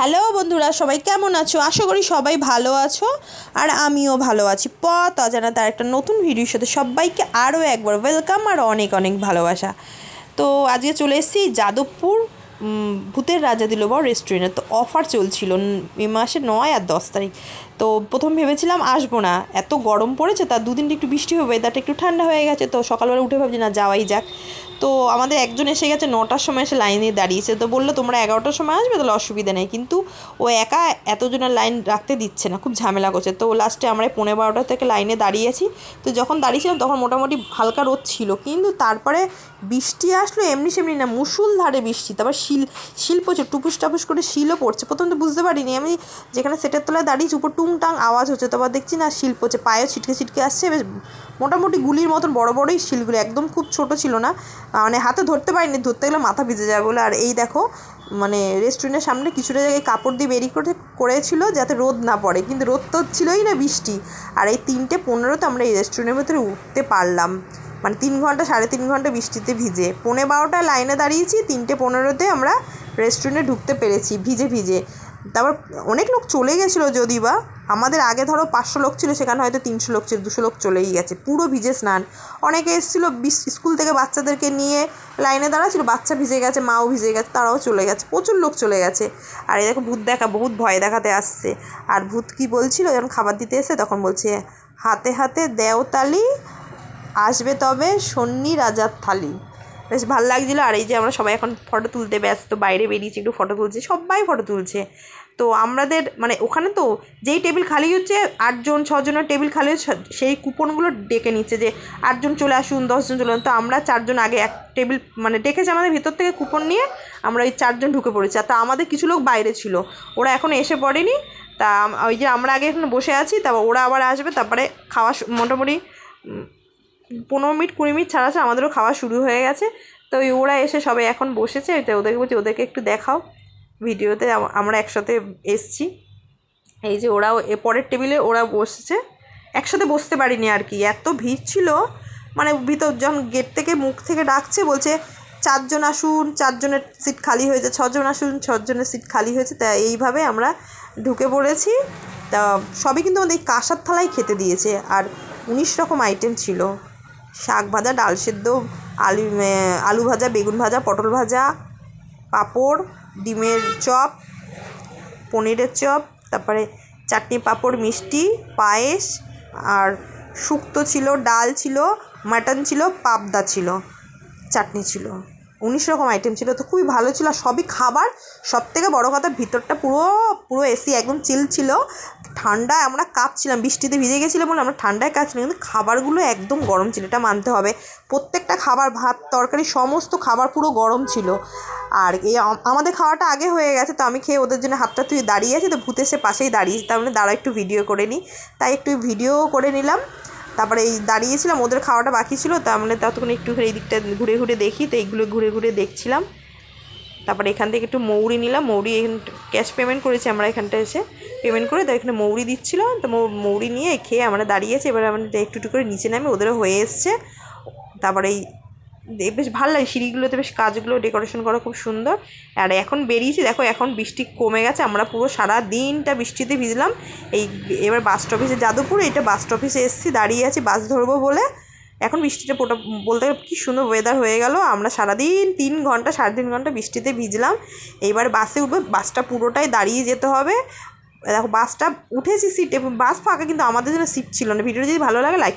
তোমরা সবাই কেমন আছো? আশা করি সবাই ভালো আছো আর আমিও ভালো আছি। পথ অজানা তার একটা নতুন ভিডিওর সাথে সবাইকে আরও একবার ওয়েলকাম আর অনেক অনেক ভালোবাসা। তো আজকে চলে এসেছি যাদবপুর ভূতের রাজা দিল বড় রেস্টুরেন্টে তো অফার চলছিল এ মাসে নয় আর দশ তারিখ। তো প্রথম ভেবেছিলাম আসব না। এত গরম পড়েছে, তার দুদিন একটু বৃষ্টি হবে ওয়েদারটা একটু ঠান্ডা হয়ে গেছে, তো সকালবেলা উঠে ভাবছি না যাওয়াই যাক। তো আমাদের একজন এসে গেছে, নটার সময় এসে লাইনে দাঁড়িয়েছে। তো বলল, তোমরা এগারোটার সময় আসবে? তাহলে অসুবিধা নেই। কিন্তু ও একা এতজনের লাইন রাখতে দিচ্ছে না, খুব ঝামেলা করছে। তো লাস্টে আমরা পনেরো বারোটা থেকে লাইনে দাঁড়িয়েছি তো যখন দাঁড়িয়েছিলাম, তখন মোটামুটি হালকা রোদ ছিল। কিন্তু তারপরে বৃষ্টি আসলো এমনি সেমনি না মুসুলধারে বৃষ্টি। তারপর শিল শিল পড়ছে টুপুস টাপুস করে শিলও পড়ছে। প্রথম তো বুঝতে পারিনি, আমি যেখানে সেটের তলায় দাঁড়িয়েছি, উপর টুংটাং আওয়াজ হচ্ছে। তারপর দেখছি না, শিল পড়ছে, পায়েও ছিটকে ছিটকে আসছে, বেশ মোটামুটি গুলির মতন বড় বড়ই শিলগুলো, একদম খুব ছোট ছিল না। মানে হাতে ধরতে পারিনি, ধরতে গেলে মাথা ভিজে যাবে বলে। আর এই দেখো মানে রেস্টুরেন্টের সামনে কিছুটা জায়গায় কাপড় দিয়ে বেরিয়ে করে করেছিল যাতে রোদ না পড়ে। কিন্তু রোদ তো ছিলই না বৃষ্টি। আর এই তিনটে পনেরোতে আমরা এই রেস্টুরেন্টের ভেতরে উঠতে পারলাম। মানে তিন ঘণ্টা, সাড়ে তিন ঘণ্টা বৃষ্টিতে ভিজে। পৌনে বারোটায় লাইনে দাঁড়িয়েছি, তিনটে পনেরোতে আমরা রেস্টুরেন্টে ঢুকতে পেরেছি, ভিজে ভিজে। তারপর অনেক লোক চলে গেছিল যদি বা, আমাদের আগে ধরো পাঁচশো লোক ছিল, সেখানে হয়তো তিনশো লোক ছিল, দুশো লোক চলেই গেছে, পুরো ভিজে স্নান। অনেকে এসেছিল স্কুল থেকে বাচ্চাদেরকে নিয়ে লাইনে দাঁড়াচ্ছিল, বাচ্চা ভিজে গেছে, মাও ভিজে গেছে, তারাও চলে গেছে, প্রচুর লোক চলে গেছে। আর এই দেখো ভূত দেখা, বহুত ভয় দেখাতে আসছে। আর ভূত কি বলছিল, যখন খাবার দিতে এসে তখন বলছে, হাতে হাতে দেওতালি, আসবে তবে সন্নি রাজার থালি। বেশ ভালো লাগছিল। আর এই যে আমরা সবাই এখন ফটো তুলতে ব্যস্ত, বাইরে বেরিয়েছি, একটু ফটো তুলছি, সবাই ফটো তুলছে। তো আমাদের মানে ওখানে তো যেই টেবিল খালি হচ্ছে, আটজন, ছজনের টেবিল খালি হচ্ছে, সেই কুপনগুলো ডেকে নিচ্ছে যে আটজন চলে আসুন, দশজন চলে তো আমরা চারজন আগে এক টেবিল মানে ডেকেছে আমাদের ভিতর থেকে কুপন নিয়ে, আমরা ওই চারজন ঢুকে পড়েছি। আর তা আমাদের কিছু লোক বাইরে ছিল। ওরা এখন এসে পড়েনি। তা ওই যে আমরা আগে এখানে বসে আছি তারপর ওরা আবার আসবে, তারপরে খাওয়া মোটামুটি পনেরো মিনিট, কুড়ি মিনিট ছাড়া ছাড়া আমাদেরও খাওয়া শুরু হয়ে গেছে। তো ওই ওরা এসে সবাই এখন বসেছে তো ওদেরকে বলছি, ওদেরকে একটু দেখাও ভিডিওতে আমরা একসাথে এসছি। এই যে ওরাও, এ পরের টেবিলে ওরা বসেছে। একসাথে বসতে পারিনি আর কি, এত ভিড় ছিল। মানে ভিতর যখন গেট থেকে মুখ থেকে ডাকছে, বলছে, চারজন আসুন, চারজনের সিট খালি হয়েছে, ছজন আসুন, ছজনের সিট খালি হয়েছে। তা এইভাবে আমরা ঢুকে পড়েছি। তা সবই কিন্তু আমাদের কাঁসার থালায় খেতে দিয়েছে, আর উনিশ রকম আইটেম ছিল। শাক ভাজা, ডাল সেদ্ধ, আলু আলু ভাজা, বেগুন ভাজা, পটল ভাজা, পাঁপড়, ডিমের চপ, পনিরের চপ, তারপরে চাটনি, পাঁপড়, মিষ্টি, পায়েস, আর শুক্তো ছিল, ডাল ছিল, মাটন ছিল, পাবদা ছিল, চাটনি ছিল। উনিশ রকম আইটেম ছিল, তো খুবই ভালো ছিল সবই খাবার সব থেকে বড়ো কথা ভিতরটা পুরো পুরো এসি একদম চিল ছিল ঠান্ডা আমরা কাঁপছিলাম, বৃষ্টিতে ভিজে গেছিলাম বলে আমরা ঠান্ডায় কাঁপছিলাম, কিন্তু খাবারগুলো একদম গরম ছিল, এটা মানতে হবে। প্রত্যেকটা খাবার, ভাত, তরকারি, সমস্ত খাবার পুরো গরম ছিল। আর এই আমাদের খাওয়াটা আগে হয়ে গেছে, তো আমি খেয়ে ওদের জন্য হাতটা তুই দাঁড়িয়ে আছি, তো ভূতে সে পাশেই দাঁড়িয়েছি তার মানে দাঁড়া একটু ভিডিও করে নিই তাই একটু ভিডিও করে নিলাম। তারপরে এই দাঁড়িয়েছিলাম, ওদের খাওয়াটা বাকি ছিল, তার মানে ততক্ষণ একটু এই দিকটা ঘুরে ঘুরে দেখি, তো এইগুলো ঘুরে ঘুরে দেখছিলাম। তারপরে এখান থেকে একটু মৌরি নিলাম, মৌরি ক্যাশ পেমেন্ট করেছি আমরা এখানটা এসে পেমেন্ট করে তো এখানে মৌরি দিচ্ছিল, তো মৌরি নিয়ে খেয়ে আমরা দাঁড়িয়েছি, এবার আমরা একটু একটু করে নিচে নামে, ওদেরও হয়ে এসছে। তারপরে এই বেশ ভালো লাগে, সিঁড়িগুলোতে বেশ কাজগুলো ডেকোরেশন করা খুব সুন্দর। আর এখন বেরিয়েছি, দেখো এখন বৃষ্টি কমে গেছে, আমরা পুরো সারা দিনটা বৃষ্টিতে ভিজলাম। এই, এবার বাস স্টপেজে যাদবপুর এটা বাস স্টপেজে এসেছি, দাঁড়িয়ে আছি বাস ধরবো বলে। এখন বৃষ্টিটা পোটা বলতে কী সুন্দর ওয়েদার হয়ে গেল। আমরা সারাদিন তিন ঘণ্টা, সাড়ে তিন ঘণ্টা বৃষ্টিতে ভিজলাম। এইবার বাসে উঠবে, বাসটা পুরোটাই দাঁড়িয়ে যেতে হবে। দেখো, বাসটা উঠেছি সিটে বাস ফাঁকা কিন্তু আমাদের জন্য সিট ছিল না। ভিডিওটা যদি ভালো লাগে লাইক